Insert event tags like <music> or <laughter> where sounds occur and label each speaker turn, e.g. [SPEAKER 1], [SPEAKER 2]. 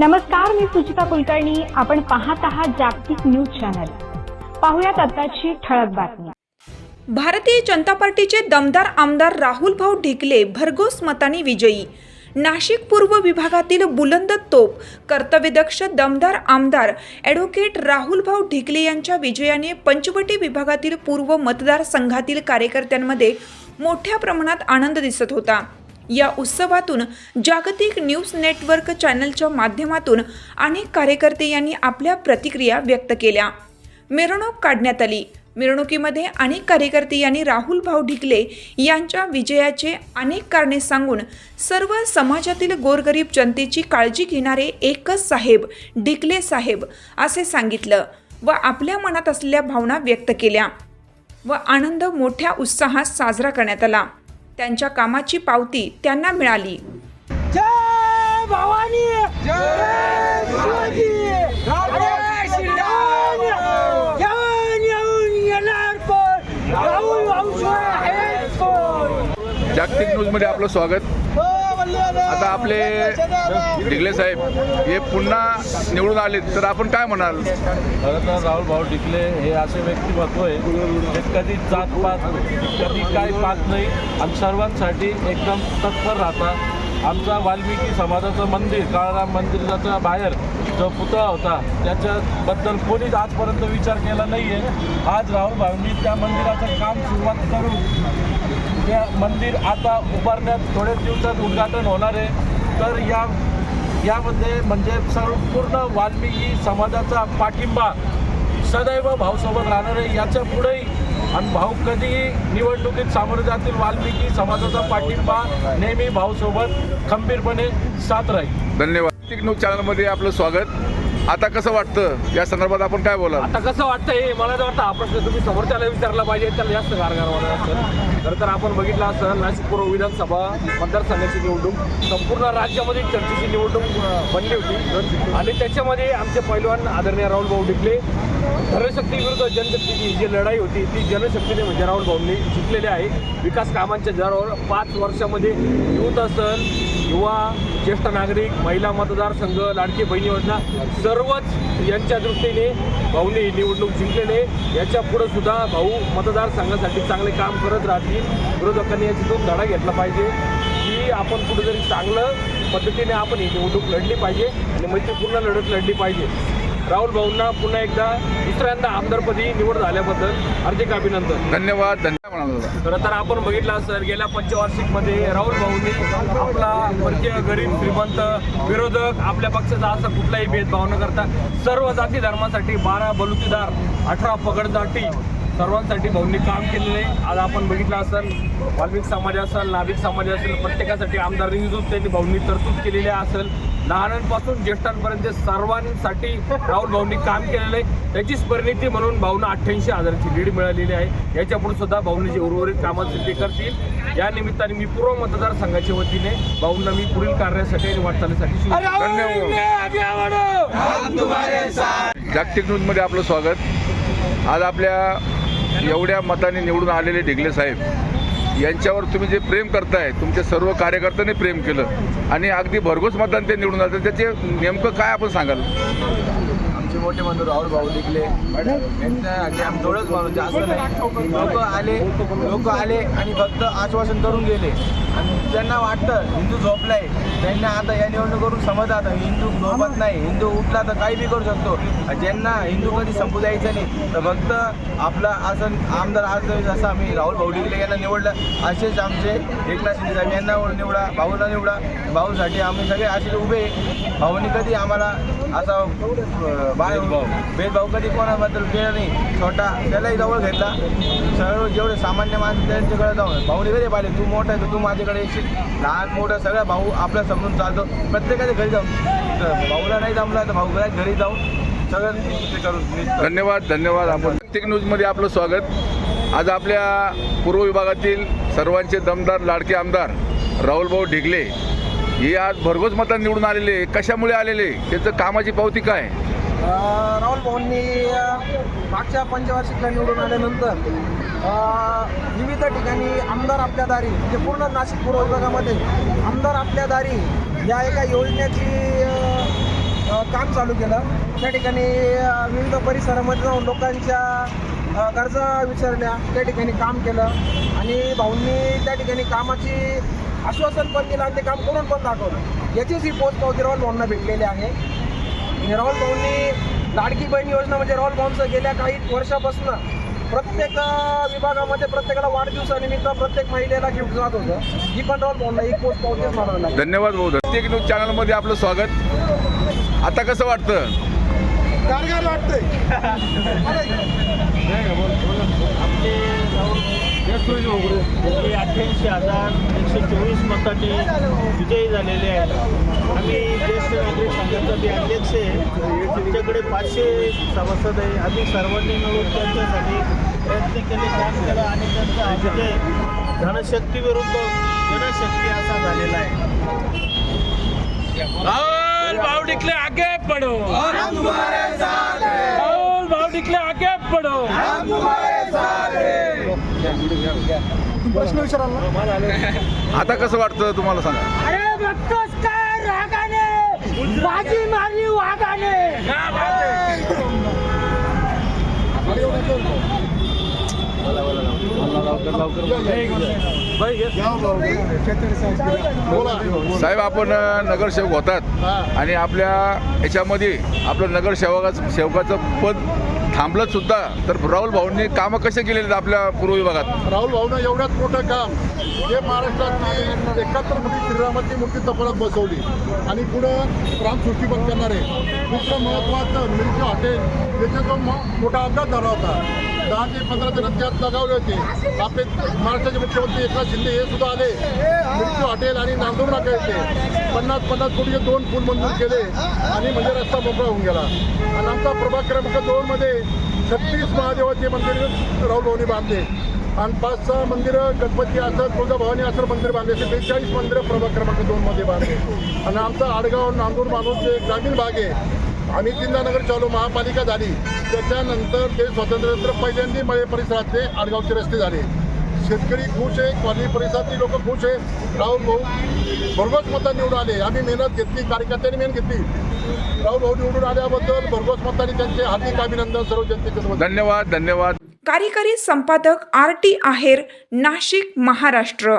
[SPEAKER 1] नमस्कार मी सुचिता कुलकर्णी. आपण पाहत आहात जागतिक न्यूज चॅनल. पाहुयात आताची ठळक बातमी.
[SPEAKER 2] भारतीय जनता पार्टीचे दमदार आमदार राहुल भाऊ ढिकले भरघोस मताने विजयी. नाशिक पूर्व विभागातील बुलंद तोप कर्तव्यदक्ष दमदार आमदार ॲडव्होकेट राहुलभाऊ ढिकले यांच्या विजयाने पंचवटी विभागातील पूर्व मतदारसंघातील कार्यकर्त्यांमध्ये मोठ्या प्रमाणात आनंद दिसत होता. या उत्सवातून जागतिक न्यूज नेटवर्क चॅनलच्या माध्यमातून अनेक कार्यकर्ते यांनी आपल्या प्रतिक्रिया व्यक्त केल्या. मिरवणूक काढण्यात आली. मिरवणुकीमध्ये अनेक कार्यकर्ते यांनी राहुल भाऊ ढिकले यांच्या विजयाचे अनेक कारणे सांगून सर्व समाजातील गोरगरीब जनतेची काळजी घेणारे एकच साहेब ढिकले साहेब असे सांगितलं व आपल्या मनात असलेल्या भावना व्यक्त केल्या व आनंद मोठ्या उत्साहात साजरा करण्यात आला. त्यांच्या कामाची पावती त्यांना मिळाली.
[SPEAKER 3] जय भवानी जय शिवाजी. वंश आहे कोण?
[SPEAKER 4] जागतिक न्यूजमध्ये आपलं स्वागत. आता आपले डिगले साहेब हे पुन्हा निवडून आले तर आपण काय म्हणाल?
[SPEAKER 5] खरं तर राहुल भाऊ डिकले हे असे व्यक्तिमत्व आहे ते कधी जात पात कधी काय पाहत नाही आणि सर्वांसाठी एकदम तत्पर राहतात. आमचा वाल्मिकी समाजाचं मंदिर काळाराम मंदिराच्या बाहेर जो पुतळा होता त्याच्याबद्दल कोणीच आजपर्यंत विचार केला नाही आहे आज राहुल भाऊंनी त्या मंदिराचं काम सुरुवात करून त्या मंदिर आता उभारण्यात थोड्याच दिवसात उद्घाटन होणार आहे. तर या यामध्ये म्हणजे सर्व पूर्ण वाल्मिकी समाजाचा पाठिंबा सदैव भाऊसोबत राहणार आहे. याच्या पुढेही आणि भाऊ कधीही निवडणुकीत सामोरे जातील वाल्मिकी समाजाचा पाठिंबा नेहमी भाऊसोबत खंबीरपणे साथ राहील.
[SPEAKER 4] धन्यवाद. जागतिक न्यूज चॅनलमध्ये आपलं स्वागत. आता कसं वाटतं? या संदर्भात आपण काय बोला
[SPEAKER 6] आता कसं वाटतं हे? मला तर वाटतं हा प्रश्न तुम्ही समोरच्याला विचारला पाहिजे त्याला जास्त कारगार वाटत असेल. खरं तर आपण बघितलं असं नाशिक पूर्व विधानसभा मतदारसंघाची निवडणूक संपूर्ण राज्यामध्ये चर्चेची निवडणूक बनली होती. आणि त्याच्यामध्ये आमचे पैलवान आदरणीय राहुल भाऊ डिकले धनशक्ती विरुद्ध जनशक्तीची जी लढाई होती ती जनशक्तीने म्हणजे राहुल भाऊंनी जिंकलेली आहे. विकास कामांच्या जरावर पाच वर्षामध्ये युथ असेल युवा ज्येष्ठ नागरिक महिला मतदारसंघ लाडकी बहिणी योजना सर्वच यांच्या दृष्टीने भाऊने निवडणूक जिंकलेले याच्यापुढे सुद्धा भाऊ मतदारसंघासाठी चांगले काम करत राहतील. विरोधकांनी याच्यातून धडा घेतला पाहिजे. की आपण कुठेतरी चांगलं पद्धतीने आपण ही निवडणूक लढली पाहिजे आणि मैत्रीपूर्ण लढत लढली पाहिजे. राहुल भाऊंना पुन्हा एकदा दुसऱ्यांदा आमदारपदी निवड झाल्याबद्दल हार्दिक अभिनंदन.
[SPEAKER 4] धन्यवाद धन्यवाद.
[SPEAKER 6] खरं तर आपण बघितलं असेल गेल्या पंचवार्षिकमध्ये राहुल भाऊंनी आपला वर्गीय गरीब श्रीमंत विरोधक आपल्या पक्षाचा असा कुठलाही भेदभाव न करता सर्व जाती धर्मासाठी बारा बलुतेदार अठरा पगडदाटी सर्वांसाठी भाऊंनी काम केलेलं आहे. आज आपण बघितलं असेल वाल्मिक समाज असेल नाभिक समाज असेल प्रत्येकासाठी आमदार निधून त्यांनी भाऊंनी तरतूद केलेली असेल. लहानांपासून ज्येष्ठांपर्यंत सर्वांसाठी राहुल भाऊंनी काम केलेलं आहे. त्याचीच परिणिती म्हणून भाऊंना अठ्ठ्याऐंशी हजाराची लीड मिळालेली आहे. याच्यापुढे सुद्धा भाऊंनी जे उर्वरित कामाचे ते करतील या निमित्ताने मी पूर्व मतदारसंघाच्या वतीने भाऊंना मी पुढील कार्यासाठी आणि वाटचालीसाठी
[SPEAKER 4] धन्यवाद जागतिक न्यूजमध्ये आपलं स्वागत. आज आपल्या एवढ्या मताने निवडून आलेले ढिगले साहेब यांच्यावर तुम्ही जे प्रेम करताय तुमच्या सर्व कार्यकर्त्यांनी प्रेम केलं आणि अगदी भरघोस मतदान ते निवडून आलं. त्याचे नेमकं काय आपण सांगाल?
[SPEAKER 7] आमचे मोठे बंधू राहुल भाऊ निघले यांच्यासाठी आम्ही थोडंच माणूस जास्त नाही. लोक आले लोक आले आणि फक्त आश्वासन करून गेले. आणि ज्यांना वाटतं हिंदू झोपलाय त्यांना आता या निवडणुकीवरून आता हिंदू झोपत नाही. हिंदू उठला तर काही बी करू शकतो. ज्यांना हिंदू कधी संपू द्यायचं नाही तर फक्त आपला असं आमदार आज जसं आम्ही राहुल भाऊ डिकले यांना निवडलं असेच आमचे एकनाथ शिंदे साहेब यांना निवडा भाऊला निवडा. भाऊसाठी आम्ही सगळे असे उभे. भाऊनी कधी आम्हाला असा बाहेर भेदभाव कधी कोणाबद्दल केला नाही. छोटा त्यालाही जवळ घेतला. सर्व जेवढे सामान्य माणसं त्यांच्याकडे जाऊन भाऊने कधी पाहिले. तू मोठा आहे तर तू माझ्याकडे येशील. लहान मोठा सगळा भाऊ आपल्या समजून चालतो. प्रत्येकाच्या घरी जाऊन. भाऊला नाही जमला तर भाऊ घरी जाऊन सगळं
[SPEAKER 4] धन्यवाद धन्यवाद आपण. जागतिक न्यूजमध्ये आपलं स्वागत. आज आपल्या पूर्व विभागातील सर्वांचे दमदार लाडके आमदार राहुलभाऊ ढिगले हे आज भरघोस मतान निवडून आलेले कशामुळे आलेले त्याचं कामाची पावती काय?
[SPEAKER 7] राहुल भाऊंनी मागच्या पंचवार्षिकला निवडून आल्यानंतर विविध ठिकाणी आमदार आपल्या दारी म्हणजे पूर्ण नाशिक पूर्व विभागामध्ये आमदार आपल्या दारी या एका योजनेची
[SPEAKER 3] काम चालू केलं. त्या ठिकाणी विविध परिसरामध्ये जाऊन लोकांच्या गरजा विचारल्या त्या ठिकाणी काम केलं. आणि भाऊंनी त्या ठिकाणी कामाची आश्वासन पण दिलं आणि ते काम करून पण दाखवलं. याचीच ही पोच पावती राहुल भाऊंना भेटलेली आहे. आणि राहुल भाऊंनी लाडकी बहीण योजना म्हणजे राहुल भाऊंचं गेल्या काही वर्षापासून प्रत्येक विभागामध्ये प्रत्येकाला वाढदिवसानिमित्त प्रत्येक महिलेला गिफ्ट जात होतं. ही पण राहुल भाऊंना एक पोच पावतीच म्हणावं लागेल.
[SPEAKER 4] धन्यवाद भाऊ. प्रत्येक न्यूज चॅनलमध्ये आपलं स्वागत. आता कसं वाटतं?
[SPEAKER 3] गारगार वाटतंय. <laughs>
[SPEAKER 8] हे अठ्ठ्याऐंशी हजार एकशे चोवीस मतांनी विजयी झालेले आहेत. आम्ही ज्येष्ठ नागरिक संघाचा ते अध्यक्ष आहे. आमच्याकडे पाचशे सभासद आहे. आम्ही सर्वांनी मिळून त्यांच्यासाठी प्रयत्न केले. काम केलं आणि त्यांचा हा विजय धनशक्ती विरुद्ध जनशक्ती असा झालेला आहे.
[SPEAKER 6] भाव टिकले आगे पडो. भाव टिकले आगे पडो.
[SPEAKER 4] आता कसं वाटतं तुम्हाला सांगा?
[SPEAKER 3] अरे बघतोस काय रागाने. बाजी मारली वाघाने.
[SPEAKER 4] साहेब आपण नगरसेवक होतात आणि आपल्या याच्यामध्ये आपलं नगरसेवकाचं सेवकाचं पद थांबलं सुद्धा. तर राहुल भाऊंनी कामं कसे केलेले आपल्या पूर्व विभागात?
[SPEAKER 9] राहुल भाऊनं एवढ्यात मोठं काम. हे महाराष्ट्रातली एकाहत्तर मोठी श्रीरामाची मूर्ती तपलात बसवली आणि पुढं रामसृष्टी पण करणार. आहे दुसरं महत्त्वाचं मिल्की हॉटेल याचा जो म- मोठा अपघात झाला होता. दहा ते पंधरा जण त्यात लगावले होते. आपले महाराष्ट्राचे मुख्यमंत्री एकनाथ शिंदे हे सुद्धा आले. मृत्यू हॉटेल आणि नांदूर नाका येते पन्नास पन्नास कोटीचे दोन पूल मंजूर केले आणि म्हणजे रस्ता मोकळा होऊन गेला. आणि आमचा प्रभाग क्रमांक दोनमध्ये छत्तीस महादेवाचे मंदिर राहुल भाऊनी बांधले. आणि पाच सहा मंदिरं गणपती असं तुळजाभवानी असं मंदिर बांधले असे बेचाळीस मंदिरं प्रभाग क्रमांक दोनमध्ये बांधले. आणि आमचा आडगाव नांदूर मानूर जे ग्रामीण भाग आहे आम्ही नगर चालू महापालिका झाली. त्याच्यानंतर ते स्वातंत्र्यानंतर पहिल्यांदा मळे परिसरातले आडगावचे रस्ते झाले. शेतकरी खुश आहे कॉलनी परिसरातली लोक खुश आहे. राहुल भाऊ भरघोस मतं निवडून आले. आम्ही मेहनत घेतली कार्यकर्त्यांनी मेहनत घेतली. राहुल भाऊ निवडून आल्याबद्दल भरघोस मतांनी त्यांचे हार्दिक अभिनंदन सर्व जनतेकडून.
[SPEAKER 4] धन्यवाद धन्यवाद.
[SPEAKER 2] कार्यकारी संपादक आर टी आहेर नाशिक महाराष्ट्र.